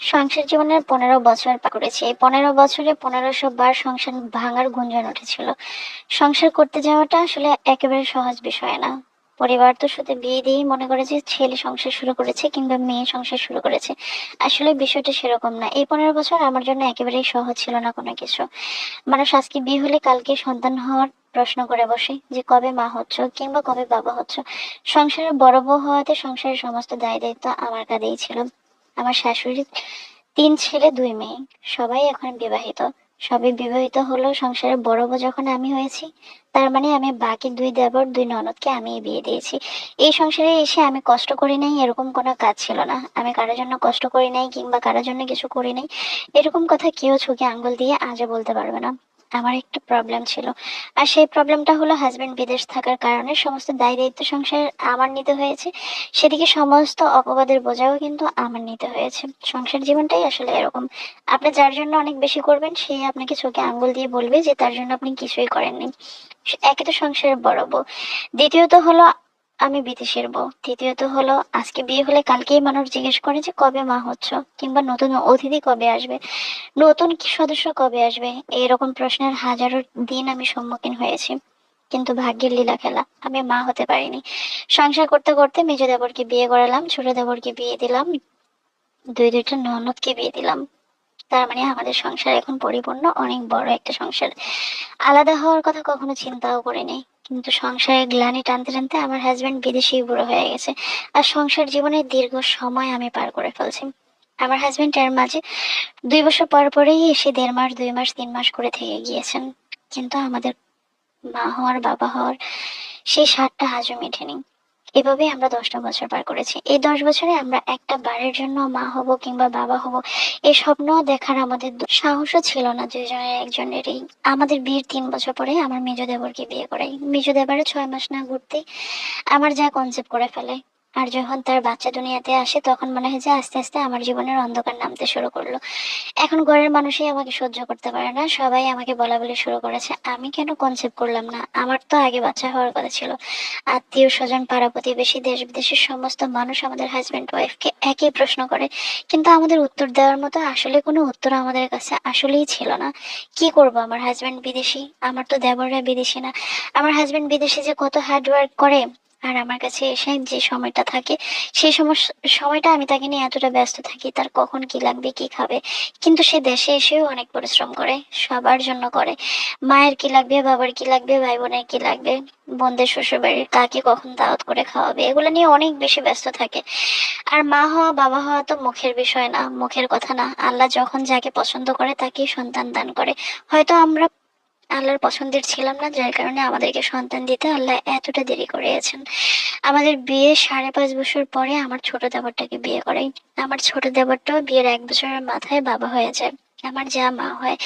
সংসার জীবনের পনেরো বছর করেছি। এই পনেরো বছরে পনেরোশো বার সংসার ভাঙার গুঞ্জন উঠেছিল। সংসার করতে যাওয়াটা আসলে একেবারে সহজ বিষয় না। পরিবার তো শুধু বিয়ে দিয়েই মনে করে যে ছেলে সংসার শুরু করেছে কিংবা মেয়ে সংসার শুরু করেছে। আসলে বিষয়টা সেরকম না। এই পনেরো বছর আমার জন্য একেবারেই সহজ ছিল না কোনো কিছু। মানুষ আজকে বিয়ে হলে কালকে সন্তান হওয়ার প্রশ্ন করে বসে যে কবে মা হচ্ছ কিংবা কবে বাবা হচ্ছ। সংসারের বড় বউ হওয়াতে সংসারের সমস্ত দায় দায়িত্ব আমার কাঁধেই ছিল। আমার শাশুড়ির তিন ছেলে, দুই মেয়ে। সবাই এখন বিবাহিত। সবাই বিবাহিত হলো, সংসারে বড় বউ যখন আমি হয়েছি, তার মানে আমি বাকি দুই দেবর, দুই ননদকে আমি বিয়ে দিয়েছি। এই সংসারে এসে আমি কষ্ট করি নাই, এরকম কোনো কাজ ছিল না। আমি কারোর জন্য কষ্ট করি নাই, কিংবা কারোর জন্য কিছু করি নাই। এরকম কথা কেউ ছুকে আঙ্গুল দিয়ে আজও বলতে পারবে না। আমার একটা প্রবলেম ছিল। আর সেই প্রবলেমটা হলো হাজবেন্ড বিদেশ থাকার কারণে সমস্ত দায় দায়িত্ব সংসার আমার নিতে হয়েছে। সেদিকে সমস্ত অপবাদের বোঝাও কিন্তু আমার নিতে হয়েছে। সংসার জীবনটাই আসলে এরকম। আপনি যার জন্য অনেক বেশি করবেন, সে আপনাকে চোখে আঙ্গুল দিয়ে বলবে যে তার জন্য আপনি কিছুই করেননি। একে তো সংসারের বড় বউ। দ্বিতীয়ত হলো আমি বিদেশের বউ। তৃতীয়ত হলো, আজকে বিয়ে হলে কালকেই মানুষ জিজ্ঞেস করে যে কবে মা হচ্ছ, কিংবা নতুন অতিথি কবে আসবে, নতুন সদস্য কবে আসবে এরকম প্রশ্নের হাজারো দিন আমি সম্মুখীন হয়েছি। কিন্তু ভাগ্যের লীলা খেলা, আমি মা হতে পারিনি। সংসার করতে করতে মেজ দেবরকে বিয়ে করালাম, ছোট দেবরকে বিয়ে দিলাম, দুই দুইটা ননদকে বিয়ে দিলাম। তার মানে আমাদের সংসার এখন পরিপূর্ণ, অনেক বড় একটা সংসার। আলাদা হওয়ার কথা কখনো চিন্তাও করিনি। কিন্তু সংসারে গ্লানি টানতে টানতে আমার হাজব্যান্ড বিদেশি বুড়ো হয়ে গেছে। আর সংসার জীবনের দীর্ঘ সময় আমি পার করে ফেলছি। আমার হাজব্যান্ড এর মাঝে দুই বছর পর পরেই এসে দেড় মাস, দুই মাস, তিন মাস করে থেকে গিয়েছেন। কিন্তু আমাদের মা হওয়ার বাবা হওয়ার সেই স্বাদটা আজও মেটেনি। এভাবেই আমরা দশটা বছর পার করেছি। এই দশ বছরে আমরা একটা বারের জন্য মা হব কিংবা বাবা হব এই স্বপ্ন দেখার আমাদের সাহসও ছিল না দুজনের একজনেরই। আমাদের বিয়ের তিন বছর পরে আমার মেজ দেবরকে বিয়ে করাই। মেজ দেবরের ছয় মাস না ঘুরতে আমার যা কনসেপ্ট করে ফেলে। আর যখন তার বাচ্চা দুনিয়াতে আসে, তখন মনে হয় যে আস্তে আস্তে আমার জীবনের অন্ধকার নামতে শুরু করল। এখন ঘরের মানুষই আমাকে সহ্য করতে পারে না, সবাই আমাকে বলা বলি শুরু করেছে, আমি কেন কনসেপ্ট করলাম না? আমার তো আগে বাচ্চা হওয়ার কথা ছিল। আত্মীয় স্বজন, পাড়া প্রতিবেশী, দেশ বিদেশের সমস্ত মানুষ আমাদের হাজব্যান্ড ওয়াইফকে একই প্রশ্ন করে। কিন্তু আমাদের উত্তর দেওয়ার মতো আসলে কোনো উত্তর আমাদের কাছে আসলেই ছিল না। কি করব আমার হাজব্যান্ড বিদেশি? আমার তো দেবররা বিদেশি না। আমার হাজব্যান্ড বিদেশে যে কত হার্ড ওয়ার্ক করে আর আমার কাছে এসে যে সময়টা থাকে সেই সময়টা আমি তাকে নিয়ে এতটা ব্যস্ত থাকি, তার কখন কি লাগবে, কি খাবে। কিন্তু সে দেশে এসেও অনেক পরিশ্রম করে, সবার জন্য করে। মায়ের কি লাগবে, বাবার কি লাগবে ভাই বোনের কি লাগবে, বোনদের শ্বশুর বাড়ির কাকে কখন দাওয়াত করে খাওয়াবে, এগুলো নিয়ে অনেক বেশি ব্যস্ত থাকে। আর মা হওয়া, বাবা হওয়া তো মুখের বিষয় না, মুখের কথা না। আল্লাহ যখন যাকে পছন্দ করে, তাকেই সন্তান দান করে। হয়তো আমরা আল্লাহর পছন্দের ছিলাম না, যার কারণে আমাদেরকে সন্তান দিতে আল্লাহ এতটা দেরি করিয়েছেন। আমাদের বিয়ে সাড়ে পাঁচ বছর পরে আমার ছোট দেবরটাকে বিয়ে করাই। আমার ছোট দেবরটাও বিয়ের এক বছরের মাথায় বাবা হয়ে যায়। আমার যা মা হয়।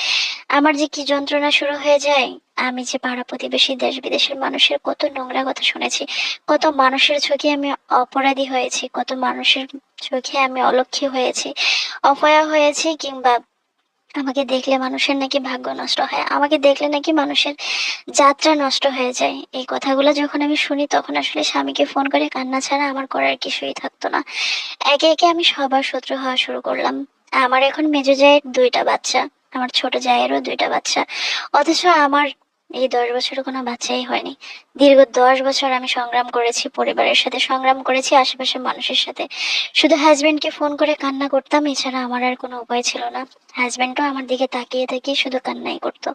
আমার যে কি যন্ত্রণা শুরু হয়ে যায়, আমি যে পাড়া প্রতিবেশী দেশ বিদেশের মানুষের কত নোংরা কথা শুনেছি, কত মানুষের চোখে আমি অপরাধী হয়েছি, কত মানুষের চোখে আমি অলক্ষী হয়েছি, অপয়া হয়েছি কিংবা আমাকে দেখলে মানুষের নাকি ভাগ্য নষ্ট হয়। আমাকে দেখলে নাকি মানুষের যাত্রা নষ্ট হয়ে যায়। এই কথাগুলো যখন আমি শুনি, তখন আসলে স্বামীকে ফোন করে কান্না ছাড়া আমার করার কিছুই থাকতো না। একে একে আমি সবার শত্রু হওয়া শুরু করলাম। আমার এখন মেজো জায়ের দুইটা বাচ্চা, আমার ছোট জায়েরও দুইটা বাচ্চা। অথচ আমার এই দশ বছরে কোনো বাচ্চাই হয়নি। দীর্ঘ দশ বছর আমি সংগ্রাম করেছি পরিবারের সাথে, সংগ্রাম করেছি আশেপাশের মানুষের সাথে। শুধু হাজবেন্ডকে ফোন করে কান্না করতাম, এছাড়া আমার আর কোনো উপায় ছিল না। হাজবেন্ডও আমার দিকে তাকিয়ে তাকিয়ে শুধু কান্নাই করতো।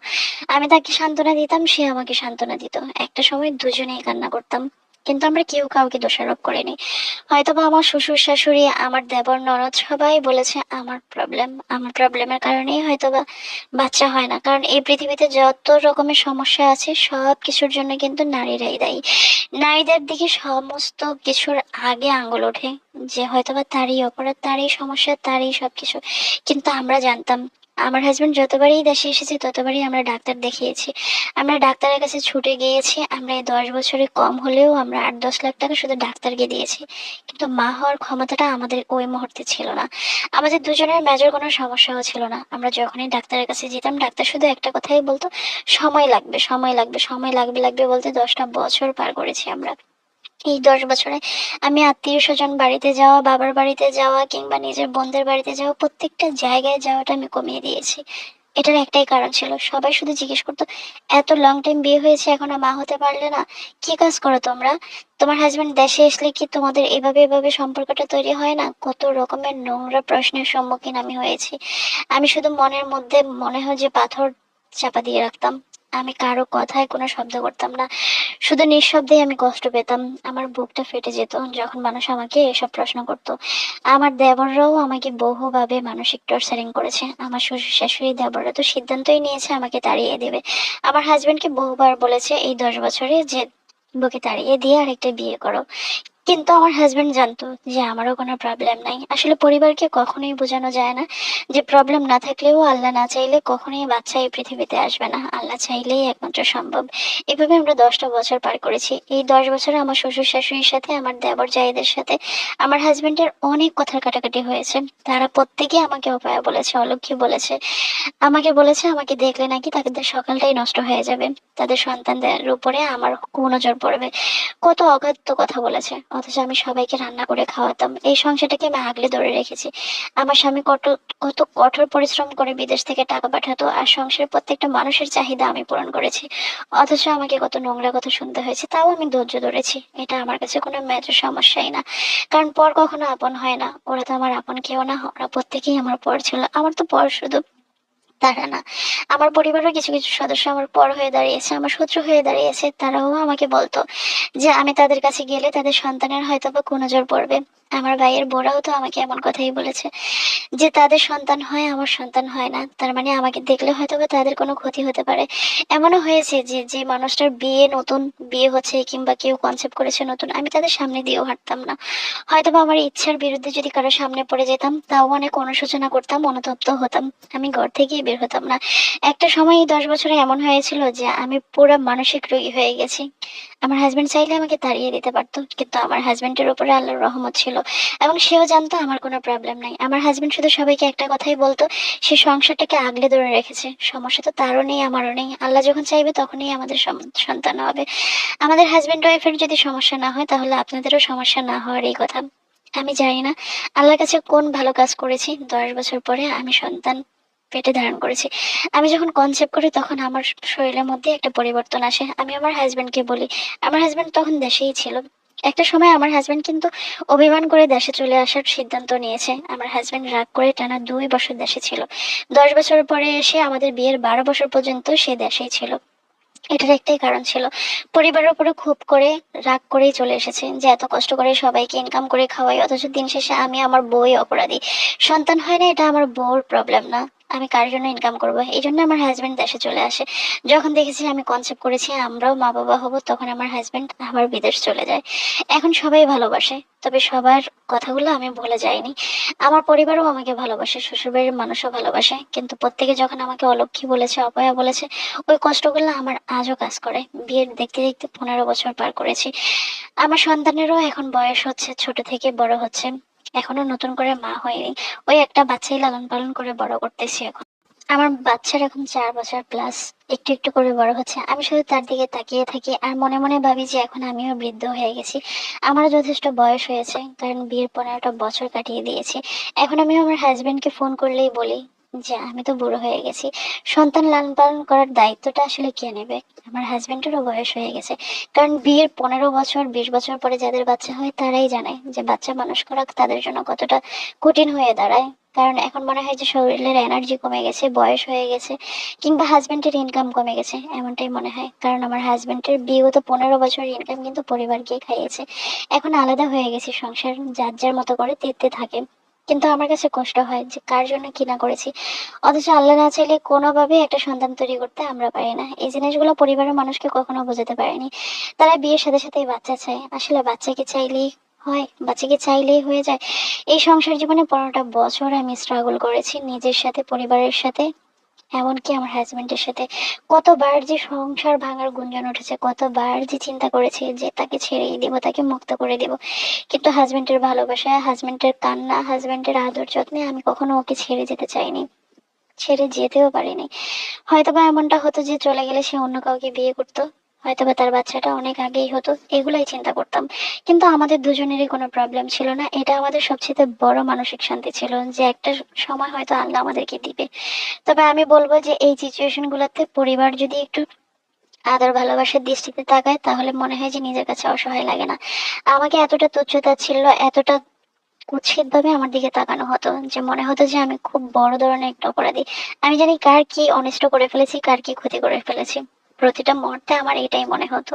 আমি তাকে সান্ত্বনা দিতাম, সে আমাকে সান্ত্বনা দিত। একটা সময় দুজনেই কান্না করতাম। কিন্তু আমরা কেউ কাউকে দোষারোপ করিনি। হয়তোবা আমার শ্বশুর শাশুড়ি, আমার দেবর ননদ সবাই বলেছে, আমার প্রবলেম আমার প্রবলেমের কারণেই হয়তোবা বাচ্চা হয় না। কারণ এই পৃথিবীতে যত রকমের সমস্যা আছে, সব কিছুর জন্য কিন্তু নারীরাই দায়ী। নারীদের দিকে সমস্ত কিছুর আগে আঙ্গুল ওঠে, যে হয়তোবা তারই অপরাধ, তারই সমস্যা, তারই সবকিছু। কিন্তু আমরা জানতাম আমার হাজবেন্ড যতবারই দেশে এসেছে, ততবারই আমরা ডাক্তার দেখিয়েছি। আমরা ডাক্তারের কাছে ছুটে গিয়েছি। আমরা এই দশ বছরে কম হলেও আমরা আট দশ লাখ টাকা শুধু ডাক্তারকে দিয়েছি। কিন্তু মা হওয়ার ক্ষমতাটা আমাদের ওই মুহূর্তে ছিল না। আমাদের দুজনের মেজর কোনো সমস্যাও ছিল না। আমরা যখনই ডাক্তারের কাছে যেতাম, ডাক্তার শুধু একটা কথাই বলতো, সময় লাগবে সময় লাগবে সময় লাগবে লাগবে বলতে দশটা বছর পার করেছি আমরা। এই দশ বছরে আমি আত্মীয় স্বজন বাড়িতে যাওয়া, বাবার বাড়িতে যাওয়া কিংবা নিজের বোনদের বাড়িতে যাওয়া, প্রত্যেকটা জায়গায় যাওয়াটা আমি কমিয়ে দিয়েছি। এটার একটাই কারণ ছিল, সবাই শুধু জিজ্ঞেস করতো, এত লং টাইম বিয়ে হয়েছে, এখনও মা হতে পারলে না? কি কাজ করো তোমরা? তোমার হাজবেন্ড দেশে আসলে কি তোমাদের এভাবে এভাবে সম্পর্কটা তৈরি হয় না? কত রকমের নোংরা প্রশ্নের সম্মুখীন আমি হয়েছি। আমি শুধু মনের মধ্যে মনে হয় যে পাথর চাপা দিয়ে রাখতাম। আমি কারও কথায় কোনো শব্দ করতাম না। শুধু নিঃশব্দে আমি কষ্ট পেতাম। আমার বুকটা ফেটে যেত যখন মানুষ আমাকে এসব প্রশ্ন করতো। আমার দেবররাও আমাকে বহুভাবে মানসিক টর্চারিং করেছে। আমার শ্বশুর শাশুড়ি দেবররা তো সিদ্ধান্তই নিয়েছে আমাকে তাড়িয়ে দেবে। আমার হাজবেন্ডকে বহুবার বলেছে, এই দশ বছরে যে বুকে তাড়িয়ে দিয়ে আরেকটা বিয়ে করো। কিন্তু আমার হাজবেন্ড জানতো যে আমারও কোনো প্রবলেম নাই। আসলে পরিবারকে কখনোই বোঝানো যায় না যে প্রবলেম না থাকলেও আল্লাহ না চাইলে কখনোই বাচ্চা এই পৃথিবীতে আসবে না। আল্লাহ চাইলেই একমাত্র সম্ভব। এভাবে আমরা দশটা বছর পার করেছি। এই দশ বছরে আমার শ্বশুর শাশুড়ির সাথে, আমার দেবর জায়েদের সাথে, আমার হাজবেন্ডের অনেক কথার কাটাকাটি হয়েছে। তারা প্রত্যেকে আমাকে অপায়া বলেছে অলক্ষী বলেছে। আমাকে বলেছে, আমাকে দেখলে নাকি তাদের সকালটাই নষ্ট হয়ে যাবে। তাদের সন্তানদের উপরে আমার কুনজর পড়বে। কত অগাধ্য কথা বলেছে। অথচ আমি সবাইকে রান্না করে খাওয়াতাম। এই সংসারটাকে আমি আগলে ধরে রেখেছি। আমার স্বামী কত কত কঠোর পরিশ্রম করে বিদেশ থেকে টাকা পাঠাতো আর সংসারের প্রত্যেকটা মানুষের চাহিদা আমি পূরণ করেছি। অথচ আমাকে কত নোংরা কথা শুনতে হয়েছে, তাও আমি ধৈর্য ধরেছি। এটা আমার কাছে কোনো মেজর সমস্যাই না। কারণ পর কখনো আপন হয় না। ওরা তো আমার আপন কেউ না, ওরা প্রত্যেকেই আমার পর ছিল। আমার তো পর শুধু তারা না। আমার পরিবারের কিছু কিছু সদস্য আমার পর হয়ে দাঁড়িয়েছে, আমার শত্রু হয়ে দাঁড়িয়েছে, তারাও আমাকে বলতো যে আমি তাদের কাছে গেলে তাদের সন্তানের হয়তো বা কোনো জোর পড়বে। আমার ভাইয়ের বোরাও তো আমাকে এমন কথাই বলেছে যে তাদের সন্তান হয়, আমার সন্তান হয় না। তার মানে আমাকে দেখলে হয়তো বা তাদের কোনো ক্ষতি হতে পারে। এমনও হয়েছে যে যে মানুষটার বিয়ে নতুন বিয়ে হচ্ছে কিংবা কেউ কনসেপ্ট করেছে নতুন, আমি তাদের সামনে দিয়েও হাঁটতাম না। হয়তো বা আমার ইচ্ছার বিরুদ্ধে যদি কারও সামনে পড়ে যেতাম, তাও অনেক অনুশোচনা করতাম, অনুতপ্ত হতাম। আমি ঘর থেকেই বের হতাম না। একটা সময় দশ বছরে এমন হয়েছিল যে আমি পুরো মানসিক রোগী হয়ে গেছি। আমার হাজবেন্ড চাইলে আমাকে তাড়িয়ে দিতে পারতো, কিন্তু আমার হাজবেন্ডের উপরে আল্লাহর রহমত ছিল এবং সেও জানতো আমার কোনো প্রবলেম নাই। আমার হাজবেন্ড শুধু সবাইকে একটা কথাই বলতো, সে সংসারটাকে আগলে ধরে রেখেছে। সমস্যা তো তারও নেই, আমারও নেই। আল্লাহ যখন চাইবে তখনই আমাদের সন্তান হবে। আমাদের হাজবেন্ড ওয়াইফের যদি সমস্যা না হয়, তাহলে আপনাদেরও সমস্যা না হওয়ার এই কথা। আমি জানি না, আল্লাহর কাছে কোন ভালো কাজ করেছি। দশ বছর পরে আমি সন্তান। পেটে ধারণ করেছি। আমি যখন কনসেপ্ট করি, তখন আমার শরীরের মধ্যে একটা পরিবর্তন আসে। আমি আমার হাজবেন্ডকে বলি। আমার হাজবেন্ড তখন দেশেই ছিল। একটা সময় আমার হাজবেন্ড কিন্তু অভিমান করে দেশে চলে আসার সিদ্ধান্ত নিয়েছে। আমার হাজবেন্ড রাগ করে টানা দুই বছর দেশে ছিল। দশ বছর পরে এসে আমাদের বিয়ের বারো বছর পর্যন্ত সে দেশেই ছিল। এটার একটাই কারণ ছিল। পরিবারের উপরে খুব করে, রাগ করেই চলে এসেছে যে এত কষ্ট করে সবাইকে ইনকাম করে খাওয়াই, অথচ দিন শেষে আমি আমার বই অপরাধী। সন্তান হয় না, এটা আমার বউর প্রবলেম না। আমি কার জন্য ইনকাম করব? এই জন্য আমার হাজব্যান্ড দেশে চলে আসে। যখন দেখেছি আমি কনসেপ্ট করেছি, আমরাও মা বাবা হব, তখন আমার হাজব্যান্ড আবার বিদেশ চলে যায়। এখন সবাই ভালোবাসে, তবে সবার কথাগুলো আমি ভুলে যাইনি। আমার পরিবারও আমাকে ভালোবাসে, শ্বশুরবাড়ির মানুষও ভালোবাসে, কিন্তু প্রত্যেকে যখন আমাকে অলক্ষী বলেছে, অপয়া বলেছে, ওই কষ্টগুলো আমার আজও কাজ করে। বিয়ের দেখতে দেখতে পনেরো বছর পার করেছি। আমার সন্তানেরও এখন বয়স হচ্ছে, ছোট থেকে বড় হচ্ছে। এখনও নতুন করে মা হয়নি। ওই একটা বাচ্চাই লালন পালন করে বড় করতেছি এখন। আমার বাচ্চার এখন চার বছর প্লাস একটু একটু করে বড় হচ্ছে। আমি শুধু তার দিকে তাকিয়ে থাকি আর মনে মনে ভাবি যে এখন আমিও বৃদ্ধ হয়ে গেছি। আমারও যথেষ্ট বয়স হয়েছে, কারণ বিয়ের পনেরোটা বছর কাটিয়ে দিয়েছি। এখন আমি আমার হাজবেন্ডকে ফোন করলেই বলি যে আমি তো বুড়ো হয়ে গেছি। সন্তান লালন পালন করার দায়িত্বটা আসলে কে নেবে? আমার হাজবেন্ডেরও বয়স হয়ে গেছে। কারণ বিয়ের পনেরো বছর, বিশ বছর পরে যাদের বাচ্চা হয় তারাই জানে যে বাচ্চা মানুষ করা তাদের জন্য কতটা কঠিন হয়ে দাঁড়ায়। কারণ এখন মনে হয় যে শরীরের এনার্জি কমে গেছে, বয়স হয়ে গেছে কিংবা হাজবেন্ডের ইনকাম কমে গেছে, এমনটাই মনে হয়। কারণ আমার হাজবেন্ডের বিগত পনেরো বছর ইনকাম কিন্তু পরিবারকে খাইয়েছে। এখন আলাদা হয়ে গেছে সংসার, যার যার মতো করে তেতে থাকে। কিন্তু আমার কাছে কষ্ট হয় যে কার জন্য কি না করেছি। অথচ আল্লাহ না চাইলে কোনোভাবে একটা সন্তান তৈরি করতে আমরা পারি না। এই জিনিসগুলো পরিবারের মানুষকে কখনো বোঝাতে পারেনি। তারা বিয়ের সাথে সাথেই বাচ্চা চায়। আসলে বাচ্চাকে চাইলেই হয়, বাচ্চাকে চাইলেই হয়ে যায়। এই সংসার জীবনে পনেরোটা বছর আমি স্ট্রাগল করেছি নিজের সাথে, পরিবারের সাথে। এমনকি আমার হাজব্যান্ডের সাথে কতবার যে সংসার ভাঙার গুঞ্জন উঠেছে, কতবার যে চিন্তা করেছে যে তাকে ছেড়েই দিব, তাকে মুক্ত করে দিব। কিন্তু হাজব্যান্ডের ভালোবাসা হাজব্যান্ডের কান্না হাজবেন্ডের আদর যত্নে আমি কখনো ওকে ছেড়ে যেতে চাইনি, ছেড়ে যেতেও পারিনি। হয়তো বা এমনটা হতো যে চলে গেলে সে অন্য কাউকে বিয়ে করতো হয়তো বা তার বাচ্চাটা অনেক আগেই হতো, এগুলাই চিন্তা করতাম। কিন্তু আমাদের দুজনেরই কোনো প্রবলেম ছিল না। এটা আমাদের সবচেয়ে বড় মানসিক শান্তি ছিল যে একটা সময় হয়তো আল্লাহ আমাদেরকে দিবে। তবে আমি বলব যে এই সিচুয়েশন গুলোতে পরিবার যদি একটু আদর ভালোবাসার দৃষ্টিতে তাকায়, তাহলে মনে হয় যে নিজের কাছে অসহায় লাগে না। আমাকে এতটা তুচ্ছতা ছিল, এতটা কুৎসিত ভাবে আমার দিকে তাকানো হতো যে মনে হতো যে আমি খুব বড় ধরনের একটা অপরাধী। আমি জানি কার কি অনিষ্ট করে ফেলেছি, কার কি ক্ষতি করে ফেলেছি। প্রতিটা মুহূর্তে আমার এটাই মনে হতো।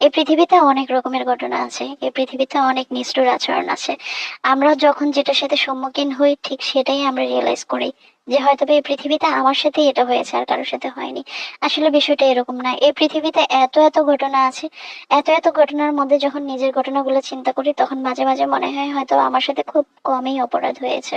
এই পৃথিবীতে অনেক রকমের ঘটনা আছে, এই পৃথিবীতে অনেক নিষ্ঠুর আচরণ আছে। আমরা যখন যেটার সাথে সম্মুখীন হই, ঠিক সেটাই আমরা রিয়েলাইজ করি যে হয়তো এই পৃথিবীতে আমার সাথে এটা হয়েছে আর কারোর সাথে হয়নি। আসলে বিষয়টা এরকম না। এই পৃথিবীতে এত এত ঘটনা আছে, এত এত ঘটনার মধ্যে যখন নিজের ঘটনাগুলো চিন্তা করি, তখন মাঝে মাঝে মনে হয় হয়তো আমার সাথে খুব কমই অপরাধ হয়েছে।